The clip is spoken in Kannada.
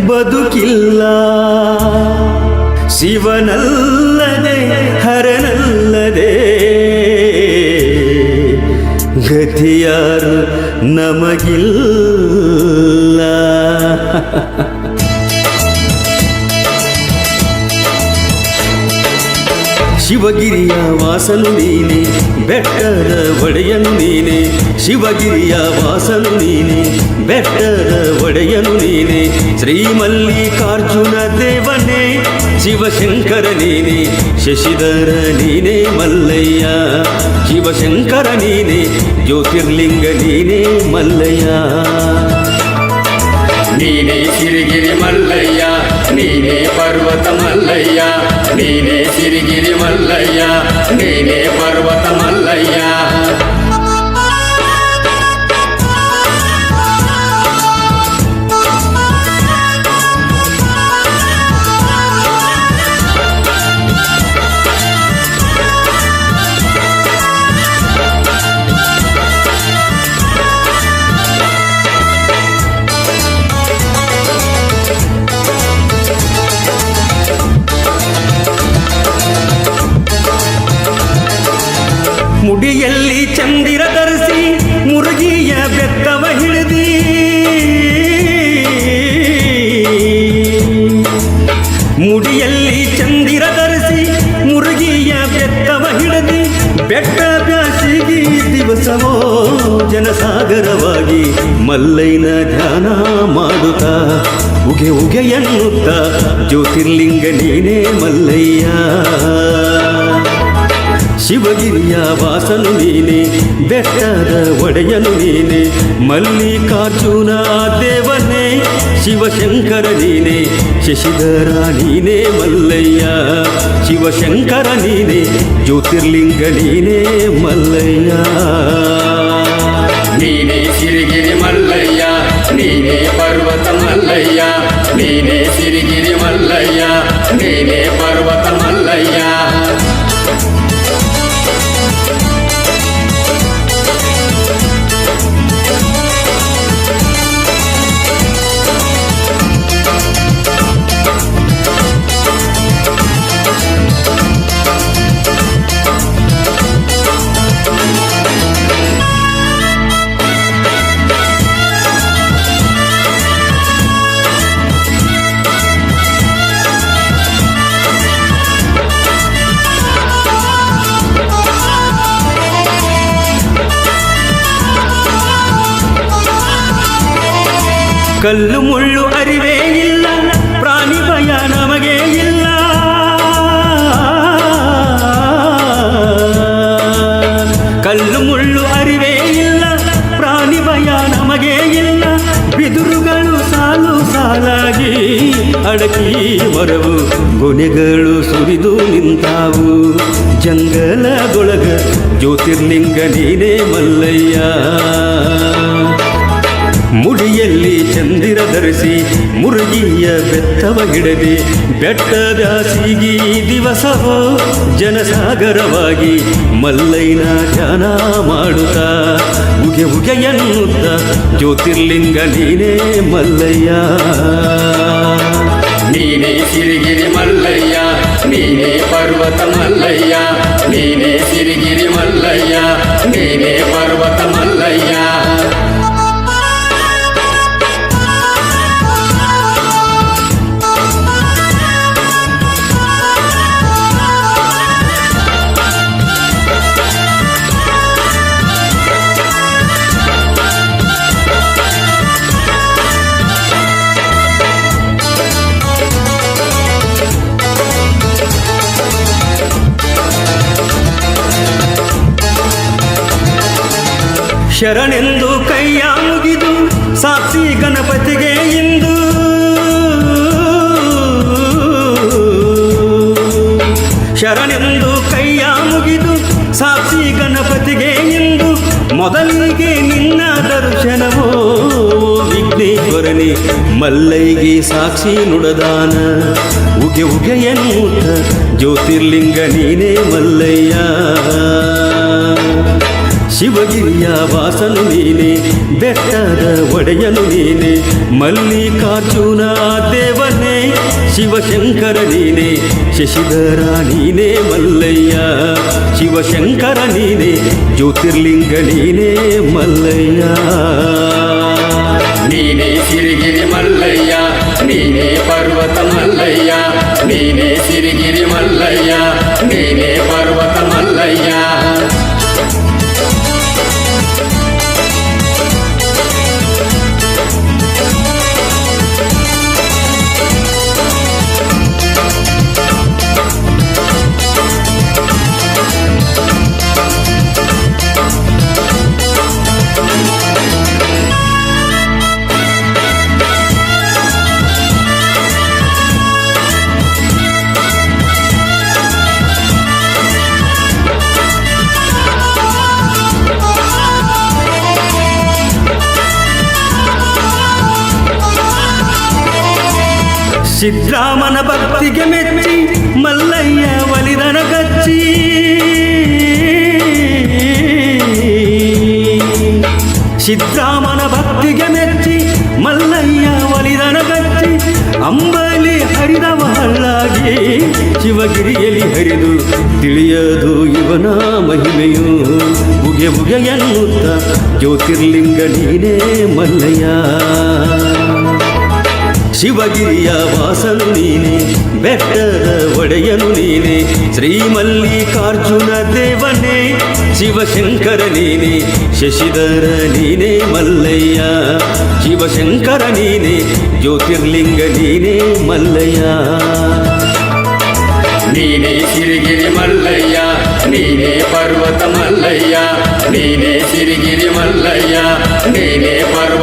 ಬದುಕಿಲ್ಲ. ಶಿವನಲ್ಲದೆ ಹರನಲ್ಲದೆ ಗತಿಯಾರು ನಮಗಿಲ್ಲ. ಶಿವಗಿರಿಯ ವಾಸನು ನೀನೆ, ಬೆಟ್ಟದ ಒಡೆಯನು ನೀನೆ, ಶಿವಗಿರಿಯ ವಾಸನು ನೀನೆ, ಬೆಟ್ಟದ ಒಡೆಯನು ನೀನೆ ಶ್ರೀ ಮಲ್ಲಿಕಾರ್ಜುನ ದೇವನೇ, ಶಿವಶಂಕರ ನೀನೆ, ಶಶಿಧರ ನೀನೆ, ಮಲ್ಲಯ್ಯ, ಶಿವಶಂಕರ ನೀನೆ, ಜ್ಯೋತಿರ್ಲಿಂಗ ನೀನೆ, ಮಲ್ಲಯ್ಯ. నీనే సిరిగిరి మల్లయ్య నీనే పర్వత మల్లయ్య నీనే సిరిగిరి మల్లయ్య నీ ಮುಡಿಯಲ್ಲಿ ಚಂದಿರ ಧರಿಸಿ ಮುರುಗಿಯ ಬೆತ್ತವ ಹಿಡಿದಿ. ಮುಡಿಯಲ್ಲಿ ಚಂದಿರ ಧರಿಸಿ ಮುರುಗಿಯ ಬೆತ್ತವ ಹಿಡಿದಿ. ಬೆಟ್ಟ ಬ್ಯಾಸಿಗಿ ದಿವಸವೋ ಜನಸಾಗರವಾಗಿ ಮಲ್ಲೈನ ಧ್ಯಾನ ಮಾಡುತ್ತ. ಉಗೆ ಉಗೆ ಎನ್ನುತ್ತ ಜ್ಯೋತಿರ್ಲಿಂಗ ನೀನೇ ಮಲ್ಲಯ್ಯ. ಶಿವಗಿರಿಯ ವಾಸನು ನೀನೆ ಬೆಟ್ಟದ ಒಡೆಯನು ನೀನೆ ಮಲ್ಲಿಕಾರ್ಜುನ ದೇವನೇ ಶಿವಶಂಕರ ನೀನೆ ಶಶಿಧರ ನೀನೇ ಮಲ್ಲಯ್ಯ ಶಿವಶಂಕರ ನೀನೆ ಜ್ಯೋತಿರ್ಲಿಂಗ ನೀನೇ ಮಲ್ಲಯ್ಯ ನೀನೇ ಸಿರಿಗಿರಿ ಮಲ್ಲಯ್ಯ ನೀನೇ ಪರ್ವತ ಮಲ್ಲಯ್ಯ ನೀನೇ ಸಿರಿಗಿರಿ ಮಲ್ಲಯ್ಯ ನೀನೇ ಪರ್ವತ ಮಲ್ಲಯ್ಯ ಕಲ್ಲು ಮುಳ್ಳು ಅರಿವೇ ಇಲ್ಲ ಪ್ರಾಣಿ ಭಯ ನಮಗೆ ಇಲ್ಲ ಕಲ್ಲು ಮುಳ್ಳು ಅರಿವೇ ಇಲ್ಲ ಪ್ರಾಣಿ ಭಯ ನಮಗೆ ಇಲ್ಲ ಬಿದುರುಗಳು ಸಾಲು ಸಾಲಾಗಿ ಅಡಕಿ ಮರವು ಗೊನೆಗಳು ಸುರಿದು ನಿಂತಾವು ಜಂಗಲದೊಳಗ ಜ್ಯೋತಿರ್ಲಿಂಗ ನೀನೇ ಮಲ್ಲಯ್ಯ ಮುಡಿಯಲ್ಲಿ ಚಂದಿರ ಧರಿಸಿ ಮುರುಗಿಯ ಬೆತ್ತವ ಹಿಡದೆ, ಬೆಟ್ಟದ ಸಿಗಿ ದಿವಸವೋ ಜನಸಾಗರವಾಗಿ ಮಲ್ಲೈನ ಧ್ಯಾನ ಮಾಡುತ್ತ. ಉಗೆ ಉಗೆಯನ್ನುತ್ತ ಜ್ಯೋತಿರ್ಲಿಂಗ ನೀನೇ ಮಲ್ಲಯ್ಯ. ನೀನೇ ಸಿರಿಗಿರಿ ಮಲ್ಲಯ್ಯ, ನೀನೇ ಪರ್ವತ ಮಲ್ಲಯ್ಯ, ನೀನೇ ಸಿರಿಗಿರಿ ಮಲ್ಲಯ್ಯ, ನೀನೇ ಶರಣೆಂದು ಕೈಯ ಮುಗಿದು ಸಾಕ್ಷಿ ಗಣಪತಿಗೆ ಇಂದು. ಶರಣೆಂದು ಕೈಯ ಮುಗಿದು ಸಾಕ್ಷಿ ಗಣಪತಿಗೆ ಇಂದು. ಮೊದಲಿಗೆ ನಿನ್ನ ದರ್ಶನವೋ ವಿಘ್ನೇಶ್ವರನೇ ಮಲ್ಲೈಗೆ ಸಾಕ್ಷಿ ನುಡದಾನ. ಉಗೆ ಉಗೆ ಎನ್ನುತ್ತ ಜ್ಯೋತಿರ್ಲಿಂಗ ನೀನೇ ಮಲ್ಲಯ್ಯ. ಶಿವಗಿರಿಯ ವಾಸನು ನೀನೆ ಬೆಟ್ಟದ ಒಡೆಯನು ನೀನೆ ಮಲ್ಲಿಕಾರ್ಜುನ ದೇವನೇ ಶಿವಶಂಕರ ನೀನೆ ಶಶಿಧರ ನೀನೆ ಮಲ್ಲಯ್ಯ ಶಿವಶಂಕರ ನೀನೆ ಜ್ಯೋತಿರ್ಲಿಂಗ ನೀನೆ ಮಲ್ಲಯ್ಯ ನೀನೇ ಸಿರಿಗಿರಿ ಮಲ್ಲಯ್ಯ ನೀನೇ ಪರ್ವತ ಮಲ್ಲಯ್ಯ ನೀನೇ ಸಿರಿಗಿರಿ ಸಿದ್ರಾಮನ ಭಕ್ತಿಗೆ ಮೆಚ್ಚಿ, ಮಲ್ಲಯ್ಯ ಒಲಿದನ ಕಚ್ಚಿ. ಶ್ರೀರಾಮನ ಭಕ್ತಿಗೆ ಮೆಚ್ಚಿ, ಮಲ್ಲಯ್ಯ ಒಲಿದನ ಕಚ್ಚಿ. ಅಂಬಲಿ ಹರಿದವ ಹಳ್ಳಾಗಿ, ಶಿವಗಿರಿಯಲ್ಲಿ ಹರಿದು ತಿಳಿಯದು ಇವನ ಮಹಿಮೆಯು. ಬುಗೆ ಬುಗೆ ಎನ್ನುತ್ತ ಜ್ಯೋತಿರ್ಲಿಂಗ ನೀನೇ ಮಲ್ಲಯ್ಯ. ಶಿವಗಿರಿಯ ವಾಸನು ನೀನೆ ಬೆಟ್ಟದ ಒಡೆಯನು ನೀನೆ ಶ್ರೀ ಮಲ್ಲಿಕಾರ್ಜುನ ದೇವನೇ ಶಿವಶಂಕರ ನೀನೆ ಶಶಿಧರ ನೀನೆ ಮಲ್ಲಯ್ಯ ಶಿವಶಂಕರ ನೀನೆ ಜ್ಯೋತಿರ್ಲಿಂಗ ನೀನೆ ಮಲ್ಲಯ್ಯ ನೀನೇ ಸಿರಿಗಿರಿ ಮಲ್ಲಯ್ಯ ನೀನೇ ಪರ್ವತ ಮಲ್ಲಯ್ಯ ನೀನೇ ಸಿರಿಗಿರಿ ಮಲ್ಲಯ್ಯ ನೀನೇ ಪರ್ವತ